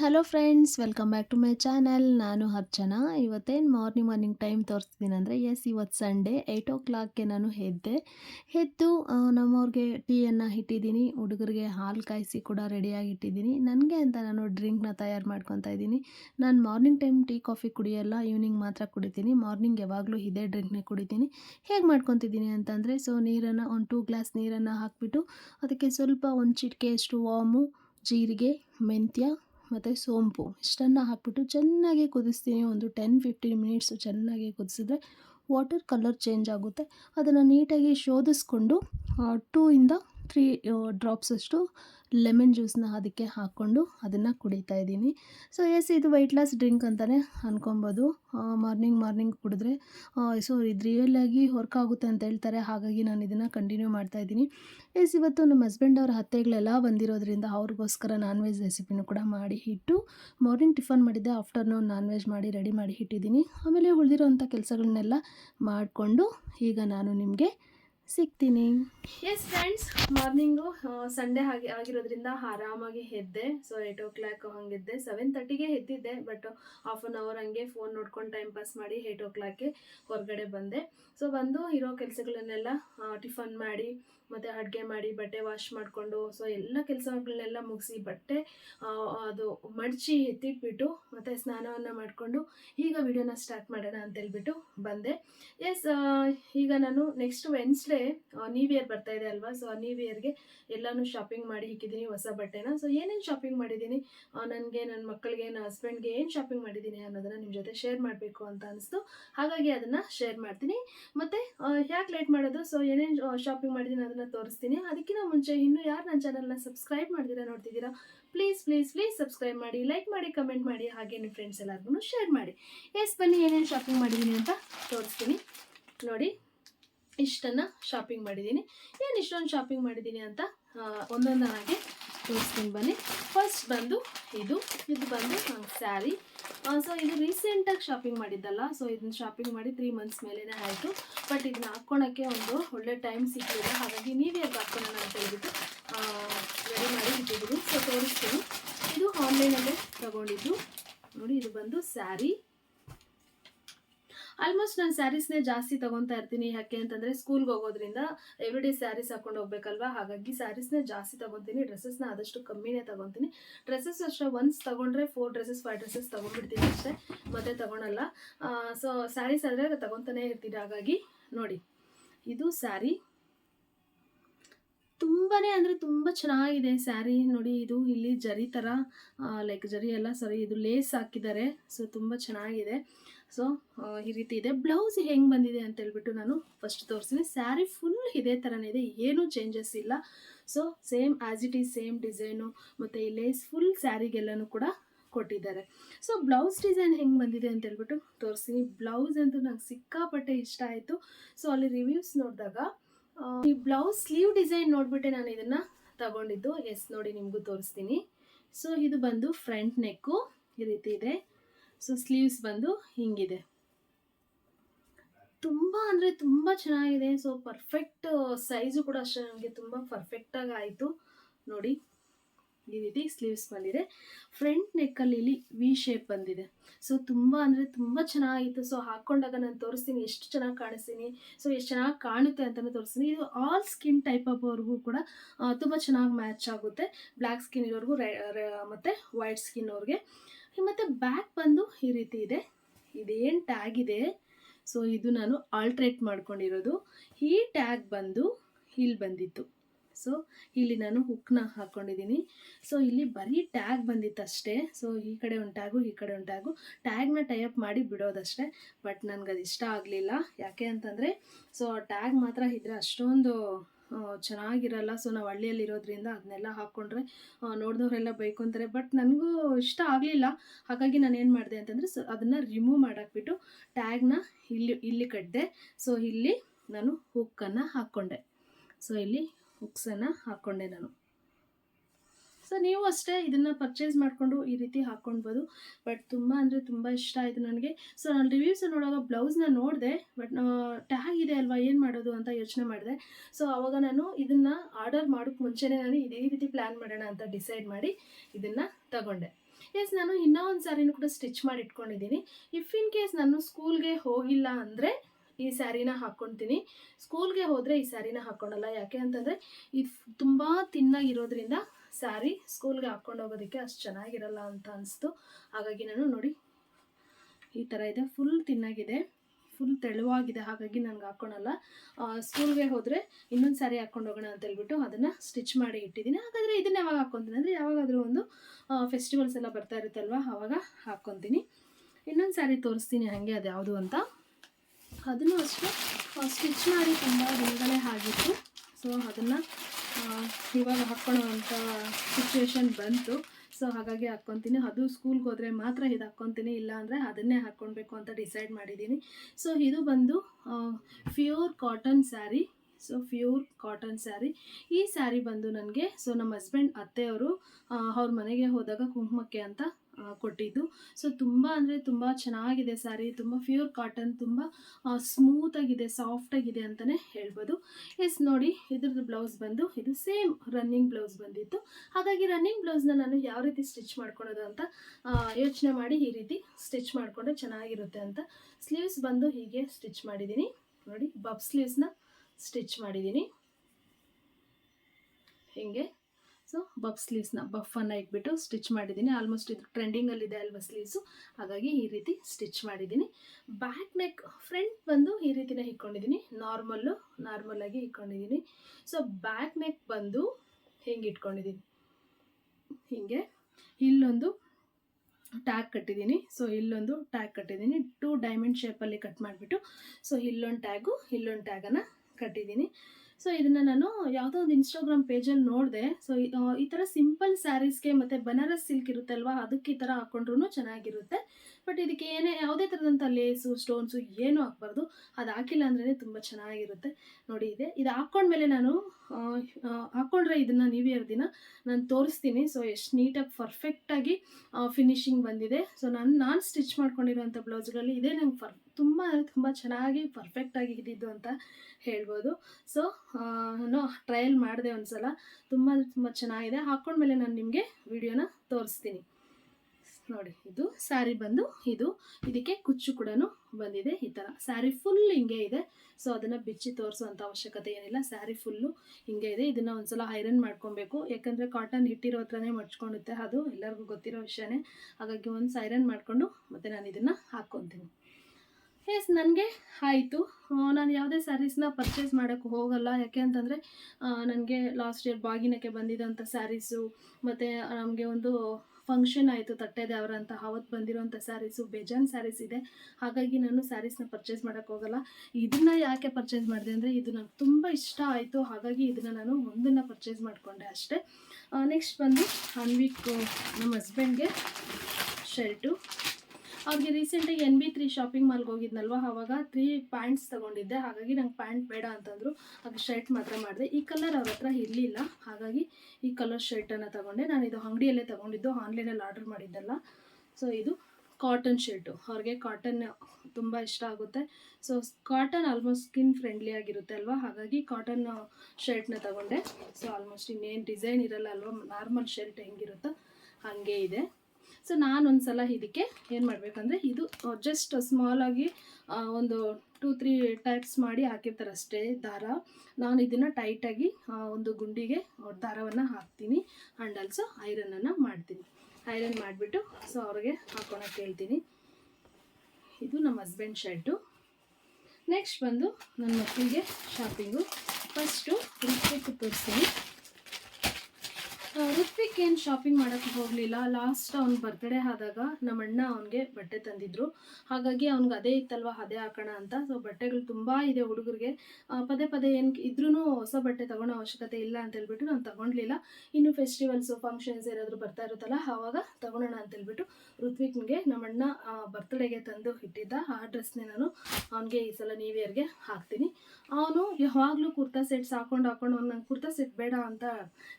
Hello friends, welcome back to my channel. ನಾನು ಅರ್ಚನಾ. ಇವತ್ತೇನು morning morning time ತೋರಿಸ್ತೀನಿ ಅಂದರೆ, ಎಸ್ ಇವತ್ತು ಸಂಡೇ, ಏಯ್ಟ್ ಓ ಕ್ಲಾಕ್ಗೆ ನಾನು ಎದ್ದೆ. ಎದ್ದು ನಮ್ಮವ್ರಿಗೆ ಟೀಯನ್ನು ಇಟ್ಟಿದ್ದೀನಿ. ಹುಡುಗರಿಗೆ ಹಾಲು ಕಾಯಿಸಿ ಕೂಡ ರೆಡಿಯಾಗಿ ಇಟ್ಟಿದ್ದೀನಿ. ನನಗೆ ಅಂತ ನಾನು ಡ್ರಿಂಕ್ನ ತಯಾರು ಮಾಡ್ಕೊತಾ ಇದ್ದೀನಿ. ನಾನು ಮಾರ್ನಿಂಗ್ ಟೈಮ್ ಟೀ, ಕಾಫಿ ಕುಡಿಯಲ್ಲ, ಈವ್ನಿಂಗ್ ಮಾತ್ರ ಕುಡಿತೀನಿ. ಮಾರ್ನಿಂಗ್ ಯಾವಾಗಲೂ ಇದೇ ಡ್ರಿಂಕ್ನೇ ಕುಡಿತೀನಿ. ಹೇಗೆ ಮಾಡ್ಕೊತಿದ್ದೀನಿ ಅಂತಂದರೆ, ಸೊ ನೀರನ್ನು, ಒಂದು ಟೂ ಗ್ಲಾಸ್ ನೀರನ್ನು ಹಾಕಿಬಿಟ್ಟು, ಅದಕ್ಕೆ ಸ್ವಲ್ಪ ಒಂದು ಚಿಟಿಕೆಯಷ್ಟು ವಾಮು ಜೀರಿಗೆ, ಮೆಂತ್ಯ ಮತ್ತು ಸೋಂಪು ಇಷ್ಟನ್ನು ಹಾಕ್ಬಿಟ್ಟು ಚೆನ್ನಾಗಿ ಕುದಿಸ್ತೀನಿ. ಒಂದು ಟೆನ್ ಫಿಫ್ಟೀನ್ ಮಿನಿಟ್ಸು ಚೆನ್ನಾಗಿ ಕುದಿಸಿದ್ರೆ ವಾಟರ್ ಕಲರ್ ಚೇಂಜ್ ಆಗುತ್ತೆ. ಅದನ್ನು ನೀಟಾಗಿ ಶೋಧಿಸ್ಕೊಂಡು ಟೂ ಇಂದ ತ್ರೀ ಡ್ರಾಪ್ಸಷ್ಟು ಲೆಮನ್ ಜ್ಯೂಸ್ನ ಅದಕ್ಕೆ ಹಾಕ್ಕೊಂಡು ಅದನ್ನು ಕುಡಿತಾ ಇದ್ದೀನಿ. ಸೊ ಎಸ್ ಇದು ವೆಯ್ಟ್ ಲಾಸ್ ಡ್ರಿಂಕ್ ಅಂತಲೇ ಅಂದ್ಕೊಬೋದು ಮಾರ್ನಿಂಗ್ ಮಾರ್ನಿಂಗ್ ಕುಡಿದ್ರೆ ಸೊ ಇದು ರಿಯಲಾಗಿ ವರ್ಕ್ ಆಗುತ್ತೆ ಅಂತ ಹೇಳ್ತಾರೆ. ಹಾಗಾಗಿ ನಾನು ಇದನ್ನು ಕಂಟಿನ್ಯೂ ಮಾಡ್ತಾ ಇದ್ದೀನಿ. ಎಸ್ ಇವತ್ತು ನಮ್ಮ ಹಸ್ಬೆಂಡ್ ಅವರ ಹತ್ತೆಗಳೆಲ್ಲ ಬಂದಿರೋದ್ರಿಂದ ಅವ್ರಿಗೋಸ್ಕರ ನಾನ್ ವೆಜ್ ರೆಸಿಪಿನೂ ಕೂಡ ಮಾಡಿ ಇಟ್ಟು ಮಾರ್ನಿಂಗ್ ಟಿಫನ್ ಮಾಡಿದ್ದೆ ಆಫ್ಟರ್ನೂನ್ ನಾನ್ ವೆಜ್ ಮಾಡಿ ರೆಡಿ ಮಾಡಿ ಇಟ್ಟಿದ್ದೀನಿ. ಆಮೇಲೆ ಉಳಿದಿರೋಂಥ ಕೆಲಸಗಳನ್ನೆಲ್ಲ ಮಾಡಿಕೊಂಡು ಈಗ ನಾನು ನಿಮಗೆ ಸಿಗ್ತೀನಿ. ಎಸ್ ಫ್ರೆಂಡ್ಸ್ ಮಾರ್ನಿಂಗು ಸಂಡೇ ಹಾಗೆ ಆಗಿರೋದ್ರಿಂದ ಆರಾಮಾಗಿ ಎದ್ದೆ. ಸೊ ಏಟ್ ಓ ಕ್ಲಾಕ್ ಹಂಗಿದ್ದೆ. ಸೆವೆನ್ ತರ್ಟಿಗೆ ಎದ್ದಿದ್ದೆ ಬಟ್ ಹಾಫ್ ಆನ್ ಅವರ್ ಹಂಗೆ ಫೋನ್ ನೋಡ್ಕೊಂಡು ಟೈಮ್ ಪಾಸ್ ಮಾಡಿ ಏಟ್ ಓ ಕ್ಲಾಕ್ಗೆ ಹೊರಗಡೆ ಬಂದೆ. ಸೊ ಬಂದು ಇರೋ ಕೆಲಸಗಳನ್ನೆಲ್ಲ ಟಿಫನ್ ಮಾಡಿ ಮತ್ತು ಅಡುಗೆ ಮಾಡಿ, ಬಟ್ಟೆ ವಾಶ್ ಮಾಡಿಕೊಂಡು ಸೊ ಎಲ್ಲ ಕೆಲಸಗಳನ್ನೆಲ್ಲ ಮುಗಿಸಿ ಬಟ್ಟೆ ಅದು ಮಡಚಿ ಎತ್ತಿಟ್ಬಿಟ್ಟು ಮತ್ತು ಸ್ನಾನವನ್ನು ಮಾಡಿಕೊಂಡು ಈಗ ವಿಡಿಯೋನ ಸ್ಟಾರ್ಟ್ ಮಾಡೋಣ ಅಂತ ಹೇಳ್ಬಿಟ್ಟು ಬಂದೆ ಎಸ್ ಈಗ ನಾನು ನೆಕ್ಸ್ಟ್ ವೆನ್ಸ್ಡೇ ನ್ಯೂ ಇಯರ್ ಬರ್ತಾ ಇದೆ ಅಲ್ವಾ? ಸೊ ನ್ಯೂ ಇಯರ್ಗೆ ಎಲ್ಲನೂ ಶಾಪಿಂಗ್ ಮಾಡಿ ಇಕ್ಕಿದ್ದೀನಿ ಹೊಸ ಬಟ್ಟೆನ. ಸೊ ಏನೇನು ಶಾಪಿಂಗ್ ಮಾಡಿದ್ದೀನಿ ನನಗೆ ನನ್ನ ಮಕ್ಕಳಿಗೆ ನನ್ನ ಹಸ್ಬೆಂಡ್ಗೆ ಏನು ಶಾಪಿಂಗ್ ಮಾಡಿದ್ದೀನಿ ಅನ್ನೋದನ್ನು ನಿಮ್ಮ ಜೊತೆ ಶೇರ್ ಮಾಡಬೇಕು ಅಂತ ಅನಿಸ್ತು. ಹಾಗಾಗಿ ಅದನ್ನು ಶೇರ್ ಮಾಡ್ತೀನಿ. ಮತ್ತು ಯಾಕೆ ಲೇಟ್ ಮಾಡೋದು? ಸೊ ಏನೇನು ಶಾಪಿಂಗ್ ಮಾಡಿದ್ದೀನಿ ಅದನ್ನು ತೋರಿಸ್ತೀನಿ. ಅದಕ್ಕಿಂತ ಮುಂಚೆ ಇನ್ನೂ ಯಾರು ನನ್ನ ಚಾನಲ್ನ ಸಬ್ಸ್ಕ್ರೈಬ್ ಮಾಡಿದಿರಾ ನೋಡ್ತಿದ್ದೀರಾ ಪ್ಲೀಸ್ ಪ್ಲೀಸ್ ಪ್ಲೀಸ್ ಸಬ್ಸ್ಕ್ರೈಬ್ ಮಾಡಿ ಲೈಕ್ ಮಾಡಿ ಕಮೆಂಟ್ ಮಾಡಿ, ಹಾಗೆ ನಿಮ್ಮ ಫ್ರೆಂಡ್ಸ್ ಎಲ್ಲರಿಗೂ ಶೇರ್ ಮಾಡಿ. ಎಸ್ ಬನ್ನಿ, ಏನೇನು ಶಾಪಿಂಗ್ ಮಾಡಿದ್ದೀನಿ ಅಂತ ತೋರಿಸ್ತೀನಿ. ನೋಡಿ, ಇಷ್ಟನ್ನು ಶಾಪಿಂಗ್ ಮಾಡಿದ್ದೀನಿ ಏನು ಇಷ್ಟೊಂದು ಶಾಪಿಂಗ್ ಮಾಡಿದ್ದೀನಿ ಅಂತ ಒಂದೊಂದಾಗಿ ತೋರಿಸ್ತೀನಿ ಬನ್ನಿ. ಫಸ್ಟ್ ಬಂದು ಇದು ಇದು ಬಂದು ಸ್ಯಾರಿ ಸೊ ಇದು ರೀಸೆಂಟಾಗಿ ಶಾಪಿಂಗ್ ಮಾಡಿದ್ದಲ್ಲ ಸೊ ಇದನ್ನ ಶಾಪಿಂಗ್ ಮಾಡಿ ತ್ರೀ ಮಂತ್ಸ್ ಮೇಲೇ ಆಯಿತು. ಬಟ್ ಇದನ್ನ ಹಾಕ್ಕೊಳಕ್ಕೆ ಒಂದು ಒಳ್ಳೆ ಟೈಮ್ ಸಿಗಲಿಲ್ಲ. ಹಾಗಾಗಿ ನೀವೇ ಅದು ಹಾಕ್ಕೊಳ್ಳೋಣ ಅಂತ ಹೇಳಿಬಿಟ್ಟು ರೆಡಿ ಮಾಡಿ ಇಟ್ಟಿದ್ದೀನಿ ಸೊ ತೋರಿಸ್ತೀನಿ. ಇದು ಆನ್ಲೈನಲ್ಲೇ ತಗೊಂಡಿದ್ದು. ನೋಡಿ, ಇದು ಬಂದು ಸ್ಯಾರಿ ಆಲ್ಮೋಸ್ಟ್ ನಾನು ಸ್ಯಾರೀಸ್ನೇ ಜಾಸ್ತಿ ತಗೊತಾ ಇರ್ತೀನಿ. ಯಾಕೆ ಅಂತಂದರೆ ಸ್ಕೂಲ್ಗೆ ಹೋಗೋದ್ರಿಂದ ಎವ್ರಿ ಡೇ ಸ್ಯಾರೀಸ್ ಹಾಕೊಂಡು ಹೋಗ್ಬೇಕಲ್ವಾ? ಹಾಗಾಗಿ ಸ್ಯಾರೀಸ್ನೇ ಜಾಸ್ತಿ ತಗೊತೀನಿ. ಡ್ರೆಸ್ಸಸ್ನ ಆದಷ್ಟು ಕಮ್ಮಿನೇ ತಗೊತೀನಿ. ಡ್ರೆಸ್ಸಸ್ ಅಷ್ಟೇ ಒನ್ಸ್ ತಗೊಂಡ್ರೆ ಫೋರ್ ಡ್ರೆಸ್ಸಸ್ ಫೈವ್ ಡ್ರೆಸ್ಸಸ್ ತೊಗೊಂಡ್ಬಿಡ್ತೀನಿ ಅಷ್ಟೇ. ಮತ್ತೆ ತಗೊಳಲ್ಲ. ಸೊ ಸ್ಯಾರೀಸ್ ಆದರೆ ತಗೊತಾನೆ ಇರ್ತೀನಿ. ಹಾಗಾಗಿ ನೋಡಿ, ಇದು ಸ್ಯಾರಿ ತುಂಬಾ ಅಂದರೆ ತುಂಬ ಚೆನ್ನಾಗಿದೆ ಸ್ಯಾರಿ ನೋಡಿ, ಇದು ಇಲ್ಲಿ ಜರಿ ಥರ ಲೈಕ್ ಜರಿ ಎಲ್ಲ ಸರಿ ಇದು ಲೇಸ್ ಹಾಕಿದ್ದಾರೆ. ಸೊ ತುಂಬ ಚೆನ್ನಾಗಿದೆ. ಸೊ ಈ ರೀತಿ ಇದೆ. ಬ್ಲೌಸ್ ಹೆಂಗೆ ಬಂದಿದೆ ಅಂತ ಹೇಳ್ಬಿಟ್ಟು ನಾನು ಫಸ್ಟ್ ತೋರಿಸ್ತೀನಿ. ಸ್ಯಾರಿ ಫುಲ್ ಇದೇ ಥರನೇ ಇದೆ. ಏನೂ ಚೇಂಜಸ್ ಇಲ್ಲ. So same as it is same design ಮತ್ತು ಈ ಲೇಸ್ ಫುಲ್ ಸ್ಯಾರಿಗೆಲ್ಲನೂ ಕೂಡ ಕೊಟ್ಟಿದ್ದಾರೆ. ಸೊ ಬ್ಲೌಸ್ ಡಿಸೈನ್ ಹೆಂಗೆ ಬಂದಿದೆ ಅಂತ ಹೇಳ್ಬಿಟ್ಟು ತೋರಿಸ್ತೀನಿ. ಬ್ಲೌಸ್ ಅಂತೂ ನಂಗೆ ಸಿಕ್ಕಾಪಟ್ಟೆ ಇಷ್ಟ ಆಯಿತು. ಸೊ ಅಲ್ಲಿ ರಿವ್ಯೂಸ್ ನೋಡಿದಾಗ ಈ ಬ್ಲೌಸ್ ಸ್ಲೀವ್ ಡಿಸೈನ್ ನೋಡಿಬಿಟ್ಟೆ ನಾನು ಇದನ್ನು ತಗೊಂಡಿದ್ದು. ಎಸ್ ನೋಡಿ ನಿಮಗೂ ತೋರಿಸ್ತೀನಿ. ಸೊ ಇದು ಬಂದು ಫ್ರಂಟ್ ನೆಕ್ಕು ಈ ರೀತಿ ಇದೆ. ಸೊ ಸ್ಲೀವ್ಸ್ ಬಂದು ಹಿಂಗಿದೆ. ತುಂಬ ಅಂದರೆ ತುಂಬ ಚೆನ್ನಾಗಿದೆ. ಸೊ ಪರ್ಫೆಕ್ಟ್ ಸೈಜು ಕೂಡ ಅಷ್ಟೇ ನನಗೆ ತುಂಬ ಪರ್ಫೆಕ್ಟಾಗಿ ಆಯಿತು. ನೋಡಿ, ಈ ರೀತಿ ಸ್ಲೀವ್ಸ್ ಬಂದಿದೆ. ಫ್ರಂಟ್ ನೆಕ್ಕಲ್ಲಿ ಇಲ್ಲಿ ವಿ ಶೇಪ್ ಬಂದಿದೆ. ಸೊ ತುಂಬ ಅಂದರೆ ತುಂಬ ಚೆನ್ನಾಗಿತ್ತು. ಸೊ ಹಾಕ್ಕೊಂಡಾಗ ನಾನು ತೋರಿಸ್ತೀನಿ ಎಷ್ಟು ಚೆನ್ನಾಗಿ ಕಾಣಿಸ್ತೀನಿ. ಸೊ ಎಷ್ಟು ಚೆನ್ನಾಗಿ ಕಾಣುತ್ತೆ ಅಂತಲೂ ತೋರಿಸ್ತೀನಿ. ಇದು ಆಲ್ ಸ್ಕಿನ್ ಟೈಪ್ ಅವ್ರಿಗೂ ಕೂಡ ತುಂಬ ಚೆನ್ನಾಗಿ ಮ್ಯಾಚ್ ಆಗುತ್ತೆ. ಬ್ಲ್ಯಾಕ್ ಸ್ಕಿನ್ ಇರೋರ್ಗು ಮತ್ತು ವೈಟ್ ಸ್ಕಿನ್ ಅವ್ರಿಗೆ. ಮತ್ತು ಬ್ಯಾಕ್ ಬಂದು ಈ ರೀತಿ ಇದೆ. ಇದೇನು ಟ್ಯಾಗ್ ಇದೆ. ಸೊ ಇದು ನಾನು ಆಲ್ಟ್ರೇಟ್ ಮಾಡ್ಕೊಂಡಿರೋದು. ಈ ಟ್ಯಾಗ್ ಬಂದು ಇಲ್ಲಿ ಬಂದಿತ್ತು. ಸೊ ಇಲ್ಲಿ ನಾನು ಹುಕ್ನ ಹಾಕ್ಕೊಂಡಿದ್ದೀನಿ ಸೊ ಇಲ್ಲಿ ಬರೀ ಟ್ಯಾಗ್ ಬಂದಿತ್ತು ಅಷ್ಟೇ ಸೊ ಈ ಕಡೆ ಒಂದು ಟ್ಯಾಗು ಈ ಕಡೆ ಒಂದು ಟ್ಯಾಗು ಟ್ಯಾಗ್ನ ಟೈಅಪ್ ಮಾಡಿ ಬಿಡೋದಷ್ಟೇ. ಬಟ್ ನನಗೆ ಇಷ್ಟ ಆಗಲಿಲ್ಲ. ಯಾಕೆ ಅಂತಂದರೆ ಸೊ ಟ್ಯಾಗ್ ಮಾತ್ರ ಇದ್ದರೆ ಅಷ್ಟೊಂದು ಚೆನ್ನಾಗಿರಲ್ಲ. ಸೊ ನಾವು ಹಳ್ಳಿಯಲ್ಲಿರೋದ್ರಿಂದ ಅದನ್ನೆಲ್ಲ ಹಾಕ್ಕೊಂಡ್ರೆ ನೋಡಿದವರೆಲ್ಲ ಬೈಕೊಂತಾರೆ. ಬಟ್ ನನಗೂ ಇಷ್ಟ ಆಗಲಿಲ್ಲ. ಹಾಗಾಗಿ ನಾನು ಏನು ಮಾಡಿದೆ ಅಂತಂದರೆ, ಸೊ, ಅದನ್ನು ರಿಮೂವ್ ಮಾಡಾಕ್ಬಿಟ್ಟು ಟ್ಯಾಗ್ನ ಇಲ್ಲಿ ಇಲ್ಲಿ ಕಟ್ಟಿದೆ ಸೊ ಇಲ್ಲಿ ನಾನು ಹುಕ್ಕನ್ನು ಹಾಕ್ಕೊಂಡೆ ಸೊ ಇಲ್ಲಿ ಹುಕ್ಸನ್ನು ಹಾಕ್ಕೊಂಡೆ ನಾನು. ಸೊ ನೀವು ಅಷ್ಟೇ ಇದನ್ನು ಪರ್ಚೇಸ್ ಮಾಡಿಕೊಂಡು ಈ ರೀತಿ ಹಾಕ್ಕೊಳ್ಬೋದು. ಬಟ್ ತುಂಬ ಅಂದರೆ ತುಂಬ ಇಷ್ಟ ಆಯಿತು ನನಗೆ. ಸೊ ನಾನು ರಿವ್ಯೂಸ್ ನೋಡುವಾಗ ಬ್ಲೌಸ್ನ ನೋಡಿದೆ ಬಟ್ ಟ್ಯಾಗ್ ಇದೆ ಅಲ್ವಾ, ಏನು ಮಾಡೋದು ಅಂತ ಯೋಚನೆ ಮಾಡಿದೆ. ಸೊ ಆವಾಗ ನಾನು ಇದನ್ನು ಆರ್ಡರ್ ಮಾಡೋಕ್ಕೆ ಮುಂಚೆನೇ ನಾನು ಇದೇ ರೀತಿ ಪ್ಲ್ಯಾನ್ ಮಾಡೋಣ ಅಂತ ಡಿಸೈಡ್ ಮಾಡಿ ಇದನ್ನು ತಗೊಂಡೆ. ಎಸ್ ನಾನು ಇನ್ನೂ ಒಂದು ಸ್ಯಾರಿನೂ ಕೂಡ ಸ್ಟಿಚ್ ಮಾಡಿ ಇಟ್ಕೊಂಡಿದ್ದೀನಿ. ಇಫ್ ಇನ್ ಕೇಸ್ ನಾನು ಸ್ಕೂಲ್ಗೆ ಹೋಗಿಲ್ಲ ಅಂದರೆ ಈ ಸ್ಯಾರಿನ ಹಾಕ್ಕೊಳ್ತೀನಿ. ಸ್ಕೂಲ್ಗೆ ಹೋದರೆ ಈ ಸ್ಯಾರಿನ ಹಾಕ್ಕೊಳಲ್ಲ. ಯಾಕೆ ಅಂತಂದರೆ ಇದು ತುಂಬ ತಿನ್ನಾಗಿರೋದ್ರಿಂದ ಸ್ಯಾರಿ ಸ್ಕೂಲ್ಗೆ ಹಾಕ್ಕೊಂಡು ಹೋಗೋದಕ್ಕೆ ಅಷ್ಟು ಚೆನ್ನಾಗಿರಲ್ಲ ಅಂತ ಅನಿಸ್ತು. ಹಾಗಾಗಿ ನಾನು ನೋಡಿ, ಈ ಥರ ಇದೆ. ಫುಲ್ ತಿನ್ನಾಗಿದೆ. ಫುಲ್ ತೆಳುವಾಗಿದೆ. ಹಾಗಾಗಿ ನನಗೆ ಹಾಕ್ಕೊಳಲ್ಲ ಸ್ಕೂಲ್ಗೆ ಹೋದರೆ ಇನ್ನೊಂದು ಸ್ಯಾರಿ ಹಾಕ್ಕೊಂಡು ಹೋಗೋಣ ಅಂತ ಹೇಳ್ಬಿಟ್ಟು ಅದನ್ನು ಸ್ಟಿಚ್ ಮಾಡಿ ಇಟ್ಟಿದ್ದೀನಿ. ಹಾಗಾದರೆ ಇದನ್ನ ಯಾವಾಗ ಹಾಕ್ಕೊತೀನಿ ಅಂದರೆ ಯಾವಾಗಾದರೂ ಒಂದು ಫೆಸ್ಟಿವಲ್ಸ್ ಎಲ್ಲ ಬರ್ತಾ ಇರುತ್ತಲ್ವ? ಆವಾಗ ಹಾಕ್ಕೊತೀನಿ ಇನ್ನೊಂದು ಸ್ಯಾರಿ ತೋರಿಸ್ತೀನಿ ಹಾಗೆ ಅದು ಯಾವುದು ಅಂತ. ಅದನ್ನು ಅಷ್ಟೇ ಸ್ಟಿಚ್ ಮಾಡಿ ತುಂಬ ದಿನಗಳೇ ಆಗಿತ್ತು. ಸೊ ಅದನ್ನು ಇವಾಗ ಹಾಕ್ಕೊಳ್ಳೋವಂಥ ಸಿಚುವೇಶನ್ ಬಂತು. ಸೊ ಹಾಗಾಗಿ ಹಾಕ್ಕೊತೀನಿ. ಅದು ಸ್ಕೂಲ್ಗೆ ಹೋದರೆ ಮಾತ್ರ ಇದು ಹಾಕ್ಕೊತೀನಿ. ಇಲ್ಲ ಅಂದರೆ ಅದನ್ನೇ ಹಾಕ್ಕೊಳ್ಬೇಕು ಅಂತ ಡಿಸೈಡ್ ಮಾಡಿದ್ದೀನಿ. ಸೊ ಇದು ಬಂದು pure cotton sari so pure cotton sari ಈ ಸ್ಯಾರಿ ಬಂದು ನನಗೆ ಸೊ ನಮ್ಮ ಹಸ್ಬೆಂಡ್ ಅತ್ತೆಯವರು ಅವ್ರ ಮನೆಗೆ ಹೋದಾಗ ಕುಂಕುಮಕ್ಕೆ ಅಂತ ಕೊಟ್ಟಿದ್ದು. ಸೊ ತುಂಬ ಅಂದರೆ ತುಂಬ ಚೆನ್ನಾಗಿದೆ ಸ್ಯಾರಿ ತುಂಬ ಪ್ಯೂರ್ ಕಾಟನ್ ತುಂಬ ಸ್ಮೂತಾಗಿದೆ ಸಾಫ್ಟಾಗಿದೆ ಅಂತಲೇ ಹೇಳ್ಬೋದು. ಎಸ್ ನೋಡಿ, ಇದ್ರದ್ದು ಬ್ಲೌಸ್ ಬಂದು, ಇದು ಸೇಮ್ ರನ್ನಿಂಗ್ ಬ್ಲೌಸ್ ಬಂದಿತ್ತು. ಹಾಗಾಗಿ ರನ್ನಿಂಗ್ ಬ್ಲೌಸ್ನ ನಾನು ಯಾವ ರೀತಿ ಸ್ಟಿಚ್ ಮಾಡ್ಕೊಳೋದು ಅಂತ ಯೋಚನೆ ಮಾಡಿ ಈ ರೀತಿ ಸ್ಟಿಚ್ ಮಾಡಿಕೊಂಡ್ರೆ ಚೆನ್ನಾಗಿರುತ್ತೆ ಅಂತ ಸ್ಲೀವ್ಸ್ ಬಂದು ಹೀಗೆ ಸ್ಟಿಚ್ ಮಾಡಿದ್ದೀನಿ. ನೋಡಿ ಬಬ್ ಸ್ಲೀವ್ಸ್ನ ಸ್ಟಿಚ್ ಮಾಡಿದ್ದೀನಿ. ಹೀಗೆ. ಸೊ ಬಫ್ ಸ್ಲೀವ್ಸ್ನ ಬಫನ್ನು ಇಟ್ಬಿಟ್ಟು ಸ್ಟಿಚ್ ಮಾಡಿದ್ದೀನಿ. ಆಲ್ಮೋಸ್ಟ್ ಇದು ಟ್ರೆಂಡಿಂಗಲ್ಲಿದೆ ಅಲ್ವಾ ಸ್ಲೀವ್ಸು ಹಾಗಾಗಿ ಈ ರೀತಿ ಸ್ಟಿಚ್ ಮಾಡಿದ್ದೀನಿ. ಬ್ಯಾಕ್ ನೆಕ್ ಫ್ರಂಟ್ ಬಂದು ಈ ರೀತಿನೇ ಇಟ್ಕೊಂಡಿದ್ದೀನಿ. ನಾರ್ಮಲ್ಲು ನಾರ್ಮಲಾಗಿ ಇಟ್ಕೊಂಡಿದ್ದೀನಿ. ಸೊ ಬ್ಯಾಕ್ ನೆಕ್ ಬಂದು ಹಿಂಗೆ ಇಟ್ಕೊಂಡಿದ್ದೀನಿ? ಹೀಗೆ ಇಲ್ಲೊಂದು ಟ್ಯಾಗ್ ಕಟ್ಟಿದ್ದೀನಿ. ಸೊ ಇಲ್ಲೊಂದು ಟ್ಯಾಗ್ ಕಟ್ಟಿದ್ದೀನಿ. ಟೂ ಡೈಮಂಡ್ ಶೇಪಲ್ಲಿ ಕಟ್ ಮಾಡಿಬಿಟ್ಟು. ಸೊ ಇಲ್ಲೊಂದು ಟ್ಯಾಗು ಇಲ್ಲೊಂದು ಟ್ಯಾಗನ್ನು ಕಟ್ಟಿದ್ದೀನಿ. ಸೊ ಇದನ್ನು ನಾನು ಯಾವುದೋ ಒಂದು ಇನ್ಸ್ಟಾಗ್ರಾಮ್ ಪೇಜಲ್ಲಿ ನೋಡಿದೆ. ಸೊ ಈ ಥರ ಸಿಂಪಲ್ ಸ್ಯಾರೀಸ್ಗೆ ಮತ್ತು ಬನಾರಸ್ ಸಿಲ್ಕ್ ಇರುತ್ತಲ್ವಾ, ಅದಕ್ಕೆ ಈ ಥರ ಹಾಕೊಂಡ್ರೂ ಚೆನ್ನಾಗಿರುತ್ತೆ. ಬಟ್ ಇದಕ್ಕೆ ಏನೇ ಯಾವುದೇ ಥರದಂಥ ಲೇಸು ಸ್ಟೋನ್ಸು ಏನೂ ಹಾಕ್ಬಾರ್ದು ಅದು ಹಾಕಿಲ್ಲ ಅಂದ್ರೇ ತುಂಬ ಚೆನ್ನಾಗಿರುತ್ತೆ. ನೋಡಿ ಇದೆ. ಇದು ಹಾಕ್ಕೊಂಡ್ಮೇಲೆ ನಾನು ಹಾಕ್ಕೊಂಡ್ರೆ ಇದನ್ನು ನ್ಯೂ ಇಯರ್ ದಿನ ನಾನು ತೋರಿಸ್ತೀನಿ. ಸೊ ಎಷ್ಟು ನೀಟಾಗಿ ಪರ್ಫೆಕ್ಟಾಗಿ ಫಿನಿಶಿಂಗ್ ಬಂದಿದೆ. ಸೊ ನಾನು ನಾನು ಸ್ಟಿಚ್ ಮಾಡ್ಕೊಂಡಿರೋಂಥ ಬ್ಲೌಸ್ಗಳಲ್ಲಿ ಇದೇ ನಂಗೆ ಫರ್ ತುಂಬ ತುಂಬ ಚೆನ್ನಾಗಿ ಪರ್ಫೆಕ್ಟಾಗಿ ಇದ್ದಿದ್ದು ಅಂತ ಹೇಳ್ಬೋದು. ಸೊ ನಾನು ಟ್ರಯಲ್ ಮಾಡಿದೆ ಒಂದು ಸಲ ತುಂಬ ತುಂಬ ಚೆನ್ನಾಗಿದೆ. ಹಾಕ್ಕೊಂಡ್ಮೇಲೆ ನಾನು ನಿಮಗೆ ವಿಡಿಯೋನ ತೋರಿಸ್ತೀನಿ. ನೋಡಿ, ಇದು ಸ್ಯಾರಿ ಬಂದು, ಇದು ಇದಕ್ಕೆ ಕುಚ್ಚು ಕೂಡ ಬಂದಿದೆ, ಈ ಥರ ಸ್ಯಾರಿ ಫುಲ್ ಹಿಂಗೆ ಇದೆ. ಸೊ ಅದನ್ನು ಬಿಚ್ಚಿ ತೋರಿಸುವಂಥ ಅವಶ್ಯಕತೆ ಏನಿಲ್ಲ. ಸ್ಯಾರಿ ಫುಲ್ಲು ಹಿಂಗೆ ಇದೆ. ಇದನ್ನು ಒಂದ್ಸಲ ಐರನ್ ಮಾಡ್ಕೊಬೇಕು. ಯಾಕಂದರೆ ಕಾಟನ್ ಹಿಟ್ಟಿರೋ ಹತ್ರನೇ ಮಡ್ಚ್ಕೊಂಡುತ್ತೆ ಅದು ಎಲ್ಲರಿಗೂ ಗೊತ್ತಿರೋ ವಿಷಯನೇ. ಹಾಗಾಗಿ ಒಂದು ಐರನ್ ಮಾಡಿಕೊಂಡು ಮತ್ತು ನಾನು ಇದನ್ನು ಹಾಕ್ಕೊತೀನಿ. ಎಸ್ ನನಗೆ ಆಯಿತು. ನಾನು ಯಾವುದೇ ಸ್ಯಾರೀಸ್ನ ಪರ್ಚೇಸ್ ಮಾಡೋಕ್ಕೆ ಹೋಗಲ್ಲ. ಯಾಕೆ ಅಂತಂದರೆ ನನಗೆ ಲಾಸ್ಟ್ ಇಯರ್ ಬಾಗಿನಕ್ಕೆ ಬಂದಿದ್ದಂಥ ಸ್ಯಾರೀಸು ಮತ್ತು ನಮಗೆ ಒಂದು ಫಂಕ್ಷನ್ ಆಯಿತು ತಟ್ಟೆದೇವರ ಅಂತ. ಅವತ್ತು ಬಂದಿರೋಂಥ ಸ್ಯಾರೀಸು ಬೇಜಾನ್ ಸ್ಯಾರೀಸ್ ಇದೆ. ಹಾಗಾಗಿ ನಾನು ಸ್ಯಾರೀಸ್ನ ಪರ್ಚೇಸ್ ಮಾಡೋಕ್ಕೆ ಹೋಗಲ್ಲ. ಇದನ್ನು ಯಾಕೆ ಪರ್ಚೇಸ್ ಮಾಡಿದೆ ಅಂದರೆ, ಇದು ನನಗೆ ತುಂಬ ಇಷ್ಟ ಆಯಿತು. ಹಾಗಾಗಿ ಇದನ್ನು ನಾನು ಒಂದನ್ನು ಪರ್ಚೇಸ್ ಮಾಡಿಕೊಂಡೆ ಅಷ್ಟೇ. ನೆಕ್ಸ್ಟ್ ಬಂದು ಒನ್ ವೀಕ್ ನಮ್ಮ ಹಸ್ಬೆಂಡ್ಗೆ ಶರ್ಟು ಅವ್ರಿಗೆ ರೀಸೆಂಟಾಗಿ ಎನ್ ಬಿ ತ್ರೀ ಶಾಪಿಂಗ್ ಮಾಲ್ಗೆ ಹೋಗಿದ್ನಲ್ವ? ಆವಾಗ ತ್ರೀ ಪ್ಯಾಂಟ್ಸ್ ತೊಗೊಂಡಿದ್ದೆ. ಹಾಗಾಗಿ ನಂಗೆ ಪ್ಯಾಂಟ್ ಬೇಡ ಅಂತಂದರು. ಹಾಗೆ ಶರ್ಟ್ ಮಾತ್ರ ಮಾಡಿದೆ. ಈ ಕಲರ್ ಅವ್ರ ಹತ್ರ ಇರಲಿಲ್ಲ. ಹಾಗಾಗಿ ಈ ಕಲರ್ ಶರ್ಟನ್ನು ತಗೊಂಡೆ. ನಾನು ಇದು ಅಂಗಡಿಯಲ್ಲೇ ತೊಗೊಂಡಿದ್ದು. ಆನ್ಲೈನಲ್ಲಿ ಆರ್ಡರ್ ಮಾಡಿದ್ದಲ್ಲ. ಸೊ ಇದು ಕಾಟನ್ ಶರ್ಟು ಅವ್ರಿಗೆ ಕಾಟನ್ ತುಂಬ ಇಷ್ಟ ಆಗುತ್ತೆ. So cotton almost skin friendly ಆಗಿರುತ್ತೆ ಅಲ್ವಾ? ಹಾಗಾಗಿ ಕಾಟನ್ ಶರ್ಟ್ನ ತಗೊಂಡೆ. ಸೊ ಆಲ್ಮೋಸ್ಟ್ ಇನ್ನೇನು ಡಿಸೈನ್ ಇರಲ್ಲ ಅಲ್ವಾ? ನಾರ್ಮಲ್ ಶರ್ಟ್ ಹೆಂಗಿರುತ್ತೋ ಹಾಗೆ ಇದೆ. ಸೊ ನಾನು ಸಲ ಇದಕ್ಕೆ ಏನು ಮಾಡಬೇಕಂದ್ರೆ ಇದು ಜಸ್ಟ್ ಸ್ಮಾಲಾಗಿ ಒಂದು ಟೂ ತ್ರೀ ಟೈಪ್ಸ್ ಮಾಡಿ ಹಾಕಿರ್ತಾರೆ ಅಷ್ಟೇ ದಾರ. ನಾನು ಇದನ್ನು ಟೈಟಾಗಿ ಒಂದು ಗುಂಡಿಗೆ ದಾರವನ್ನು ಹಾಕ್ತೀನಿ. ಆ್ಯಂಡ್ ಆಲ್ಸೋ ಐರನನ್ನು ಮಾಡ್ತೀನಿ. ಐರನ್ ಮಾಡಿಬಿಟ್ಟು ಸೊ ಅವ್ರಿಗೆ ಹಾಕೊಳಕ್ಕೆ ಹೇಳ್ತೀನಿ. ಇದು ನಮ್ಮ ಹಸ್ಬೆಂಡ್ ಶರ್ಟು ನೆಕ್ಸ್ಟ್ ಬಂದು ನನ್ನ ಮಕ್ಕಳಿಗೆ ಶಾಪಿಂಗು ಫಸ್ಟು ಲಿಪ್ಸ್ಟಿಕ್ ತೋರಿಸ್ತೀನಿ. ಋತ್ವಿಕ್ ಏನು ಶಾಪಿಂಗ್ ಮಾಡೋಕ್ಕೆ ಹೋಗಲಿಲ್ಲ. ಲಾಸ್ಟ್ ಅವ್ನ ಬರ್ತ್ಡೇ ಆದಾಗ ನಮ್ಮ ಅಣ್ಣ ಅವನಿಗೆ ಬಟ್ಟೆ ತಂದಿದ್ರು. ಹಾಗಾಗಿ ಅವ್ನಿಗೆ ಅದೇ ಇತ್ತಲ್ವ, ಅದೇ ಹಾಕೋಣ ಅಂತ. ಸೊ ಬಟ್ಟೆಗಳು ತುಂಬ ಇದೆ ಹುಡುಗರಿಗೆ. ಪದೇ ಪದೇ ಏನು ಇದ್ರೂ ಹೊಸ ಬಟ್ಟೆ ತಗೊಳ್ಳೋ ಅವಶ್ಯಕತೆ ಇಲ್ಲ ಅಂತ ಹೇಳ್ಬಿಟ್ಟು ನಾನು ತಗೊಳ್ಲಿಲ್ಲ ಇನ್ನು ಫೆಸ್ಟಿವಲ್ಸು ಫಂಕ್ಷನ್ಸ್ ಏನಾದರೂ ಬರ್ತಾ ಇರುತ್ತಲ್ಲ, ಆವಾಗ ತಗೊಳ್ಳೋಣ ಅಂತ ಹೇಳ್ಬಿಟ್ಟು ಋತ್ವಿಕ್ನಿಗೆ ನಮ್ಮ ಅಣ್ಣ ಬರ್ತ್ಡೇಗೆ ತಂದು ಇಟ್ಟಿದ್ದ ಆ ಡ್ರೆಸ್ನೇ ನಾನು ಅವನಿಗೆ ಈ ಸಲ ನ್ಯೂ ಇಯರ್ಗೆ ಹಾಕ್ತೀನಿ. ಅವನು ಯಾವಾಗಲೂ ಕುರ್ತಾ ಸೆಟ್ಸ್ ಹಾಕೊಂಡು ಹಾಕೊಂಡು ಅವ್ನು ನಂಗೆ ಕುರ್ತಾ ಸೆಟ್ ಬೇಡ ಅಂತ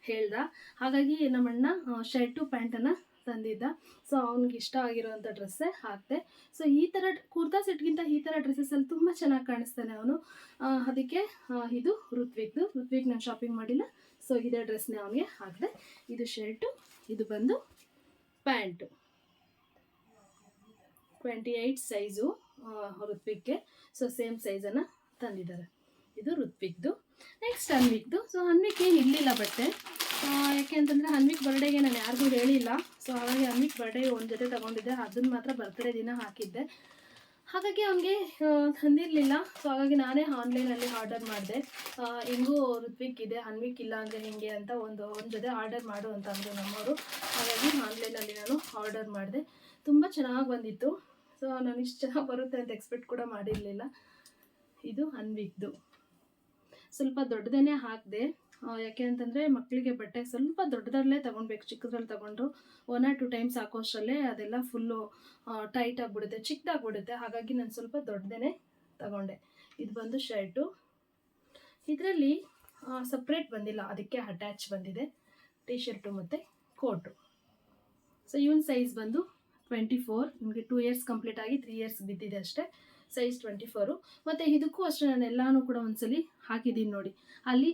ಹೇಳ್ದ. ಹಾಗಾಗಿ ನಮ್ಮಣ್ಣ ಶರ್ಟು ಪ್ಯಾಂಟನ್ನು ತಂದಿದ್ದ. ಸೊ ಅವ್ನಿಗೆ ಇಷ್ಟ ಆಗಿರೋವಂಥ ಡ್ರೆಸ್ಸೇ ಹಾಕಿದೆ. ಸೊ ಈ ಥರ ಕುರ್ತಾ ಸೆಟ್ಗಿಂತ ಈ ಥರ ಡ್ರೆಸ್ಸಸಲ್ಲಿ ತುಂಬ ಚೆನ್ನಾಗಿ ಕಾಣಿಸ್ತಾನೆ ಅವನು. ಅದಕ್ಕೆ ಇದು ಋತ್ವಿಕ್ದು. ಋತ್ವಿಕ್ ನಾನು ಶಾಪಿಂಗ್ ಮಾಡಿಲ್ಲ. ಸೊ ಇದೇ ಡ್ರೆಸ್ನೇ ಅವನಿಗೆ ಹಾಕಿದೆ. ಇದು ಶರ್ಟು ಇದು ಬಂದು ಪ್ಯಾಂಟು ಟ್ವೆಂಟಿ ಏಯ್ಟ್ ಸೈಜು ಋತ್ವಿಕ್ಗೆ. ಸೊ ಸೇಮ್ ಸೈಜನ್ನು ತಂದಿದ್ದಾರೆ. ಇದು ಋತ್ವಿಕ್ದು. ನೆಕ್ಸ್ಟ್ ಅನ್ವಿಕ್ದು. ಸೊ ಅನ್ವಿಕ್ ಏನು ಇರಲಿಲ್ಲ ಬಟ್ಟೆ. ಯಾಕೆ ಅಂತಂದರೆ ಅನ್ವಿಕ್ ಬರ್ಡೇಗೆ ನಾನು ಯಾರಿಗೂ ಹೇಳಿಲ್ಲ. ಸೊ ಹಾಗಾಗಿ ಅನ್ವಿಕ್ ಬರ್ಡೇ ಒಂದು ಜೊತೆ ತೊಗೊಂಡಿದ್ದೆ. ಅದನ್ನು ಮಾತ್ರ ಬರ್ತ್ಡೇ ದಿನ ಹಾಕಿದ್ದೆ. ಹಾಗಾಗಿ ಅವನಿಗೆ ತಂದಿರಲಿಲ್ಲ. ಸೊ ಹಾಗಾಗಿ ನಾನೇ ಆನ್ಲೈನಲ್ಲಿ ಆರ್ಡರ್ ಮಾಡಿದೆ. ಹೆಂಗೂ ಋತ್ವಿಕ್ ಇದೆ. ಅನ್ವಿಕ್ ಇಲ್ಲ ಅಂದರೆ ಹೆಂಗೆ ಅಂತ ಒಂದು ಒಂದು ಜೊತೆ ಆರ್ಡರ್ ಮಾಡು ಅಂತ ಅಂದರು ನಮ್ಮವರು. ಹಾಗಾಗಿ ಆನ್ಲೈನಲ್ಲಿ ನಾನು ಆರ್ಡರ್ ಮಾಡಿದೆ. ತುಂಬ ಚೆನ್ನಾಗಿ ಬಂದಿತ್ತು. ಸೊ ನಾನು ಇಷ್ಟು ಚೆನ್ನಾಗಿ ಬರುತ್ತೆ ಅಂತ ಎಕ್ಸ್ಪೆಕ್ಟ್ ಕೂಡ ಮಾಡಿರಲಿಲ್ಲ. ಇದು ಹನ್ವಿಕ್ದು ಸ್ವಲ್ಪ ದೊಡ್ಡದೇ ಹಾಕಿದೆ. ಯಾಕೆ ಅಂತಂದರೆ ಮಕ್ಕಳಿಗೆ ಬಟ್ಟೆ ಸ್ವಲ್ಪ ದೊಡ್ಡದರಲ್ಲೇ ತೊಗೊಳ್ಬೇಕು ಚಿಕ್ಕದ್ರಲ್ಲಿ ತೊಗೊಂಡ್ರು ಒನ್ ಆರ್ ಟು ಟೈಮ್ಸ್ ಹಾಕೋಷ್ಟರಲ್ಲೇ ಅದೆಲ್ಲ ಫುಲ್ಲು ಟೈಟ್ ಆಗಿಬಿಡುತ್ತೆ, ಚಿಕ್ಕದಾಗ್ಬಿಡುತ್ತೆ. ಹಾಗಾಗಿ ನಾನು ಸ್ವಲ್ಪ ದೊಡ್ಡದೇ ತಗೊಂಡೆ. ಇದು ಬಂದು ಶರ್ಟು ಇದರಲ್ಲಿ ಸಪ್ರೇಟ್ ಬಂದಿಲ್ಲ, ಅದಕ್ಕೆ ಅಟ್ಯಾಚ್ ಬಂದಿದೆ. ಟಿ ಶರ್ಟು ಮತ್ತು ಕೋಟು ಸೊ ಇವನ್ ಸೈಜ್ ಬಂದು ಟ್ವೆಂಟಿ ಫೋರ್ ನಿಮಗೆ ಟೂ ಇಯರ್ಸ್ ಕಂಪ್ಲೀಟ್ ಆಗಿ ತ್ರೀ ಇಯರ್ಸ್ ಬಿದ್ದಿದೆ ಅಷ್ಟೇ. ಸೈಜ್ ಟ್ವೆಂಟಿ ಫೋರು ಮತ್ತು ಇದಕ್ಕೂ ಅಷ್ಟೇ ನಾನು ಎಲ್ಲನೂ ಕೂಡ ಒಂದ್ಸಲಿ ಹಾಕಿದ್ದೀನಿ ನೋಡಿ. ಅಲ್ಲಿ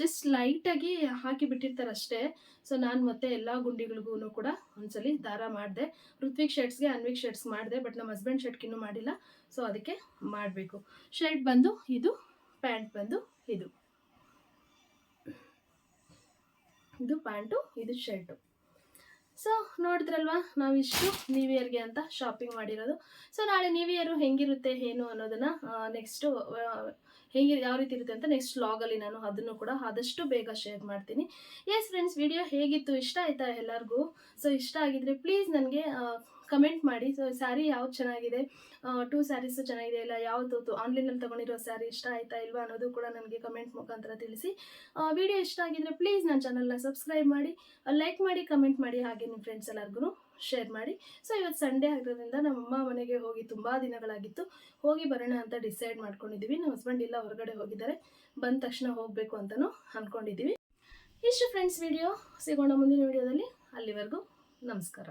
ಜಸ್ಟ್ ಲೈಟಾಗಿ ಹಾಕಿ ಬಿಟ್ಟಿರ್ತಾರೆ ಅಷ್ಟೇ. ಸೊ ನಾನು ಮತ್ತೆ ಎಲ್ಲ ಗುಂಡಿಗಳಿಗೂ ಕೂಡ ಒಂದ್ಸಲಿ ದಾರ ಮಾಡಿದೆ. ಋತ್ವಿಕ್ ಶರ್ಟ್ಸ್ಗೆ ಅನ್ವಿಕ್ ಶರ್ಟ್ಸ್ ಮಾಡಿದೆ ಬಟ್ ನಮ್ಮ ಹಸ್ಬೆಂಡ್ ಶರ್ಟ್ಗಿನ್ನೂ ಮಾಡಿಲ್ಲ. ಸೊ ಅದಕ್ಕೆ ಮಾಡಬೇಕು. ಶರ್ಟ್ ಬಂದು ಇದು ಪ್ಯಾಂಟ್ ಬಂದು ಇದು. ಇದು ಪ್ಯಾಂಟು ಇದು ಶರ್ಟು ಸೊ ನೋಡಿದ್ರಲ್ವಾ? ನಾವಿಷ್ಟು ನ್ಯೂ ಇಯರ್ಗೆ ಅಂತ ಶಾಪಿಂಗ್ ಮಾಡಿರೋದು. ಸೊ ನಾಳೆ ನ್ಯೂ ಇಯರು ಹೆಂಗಿರುತ್ತೆ, ಏನು ಅನ್ನೋದನ್ನು ನೆಕ್ಸ್ಟು ಹೇಗೆ, ಯಾವ ರೀತಿ ಇರುತ್ತೆ ಅಂತ ನೆಕ್ಸ್ಟ್ ವ್ಲಾಗಲ್ಲಿ ನಾನು ಅದನ್ನು ಕೂಡ ಆದಷ್ಟು ಬೇಗ ಶೇರ್ ಮಾಡ್ತೀನಿ. ಎಸ್ ಫ್ರೆಂಡ್ಸ್ ವಿಡಿಯೋ ಹೇಗಿತ್ತು? ಇಷ್ಟ ಆಯ್ತಾ ಎಲ್ಲರಿಗೂ? ಸೊ ಇಷ್ಟ ಆಗಿದ್ರೆ ಪ್ಲೀಸ್ ನನಗೆ ಕಮೆಂಟ್ ಮಾಡಿ ಸೊ ಸ್ಯಾರಿ ಯಾವ್ದು ಚೆನ್ನಾಗಿದೆ? ಟೂ ಸ್ಯಾರೀಸು ಚೆನ್ನಾಗಿದೆ ಇಲ್ಲ? ಯಾವುದು ಆನ್ಲೈನಲ್ಲಿ ತೊಗೊಂಡಿರೋ ಸ್ಯಾರಿ ಇಷ್ಟ ಆಯ್ತಾ ಇಲ್ವಾ ಅನ್ನೋದು ಕೂಡ ನನಗೆ ಕಮೆಂಟ್ ಮುಖಾಂತರ ತಿಳಿಸಿ. ವಿಡಿಯೋ ಇಷ್ಟ ಆಗಿದ್ರೆ ಪ್ಲೀಸ್ ನನ್ನ ಚಾನಲ್ನ ಸಬ್ಸ್ಕ್ರೈಬ್ ಮಾಡಿ ಲೈಕ್ ಮಾಡಿ ಕಮೆಂಟ್ ಮಾಡಿ, ಹಾಗೆ ನಿಮ್ಮ ಫ್ರೆಂಡ್ಸ್ ಎಲ್ಲರಿಗೂ ಶೇರ್ ಮಾಡಿ. ಸೊ ಇವತ್ತು ಸಂಡೇ ಆಗಿರೋದ್ರಿಂದ ನಮ್ಮಮ್ಮ ಮನೆಗೆ ಹೋಗಿ ತುಂಬ ದಿನಗಳಾಗಿತ್ತು. ಹೋಗಿ ಬರೋಣ ಅಂತ ಡಿಸೈಡ್ ಮಾಡ್ಕೊಂಡಿದ್ದೀವಿ ನಮ್ಮ ಹಸ್ಬೆಂಡ್ ಇಲ್ಲ, ಹೊರಗಡೆ ಹೋಗಿದ್ದಾರೆ. ಬಂದ ತಕ್ಷಣ ಹೋಗಬೇಕು ಅಂತಲೂ ಅಂದ್ಕೊಂಡಿದ್ದೀವಿ ಇಷ್ಟು ಫ್ರೆಂಡ್ಸ್ ವಿಡಿಯೋ ಸಿಗೋಣ ಮುಂದಿನ ವಿಡಿಯೋದಲ್ಲಿ ಅಲ್ಲಿವರೆಗೂ ನಮಸ್ಕಾರ.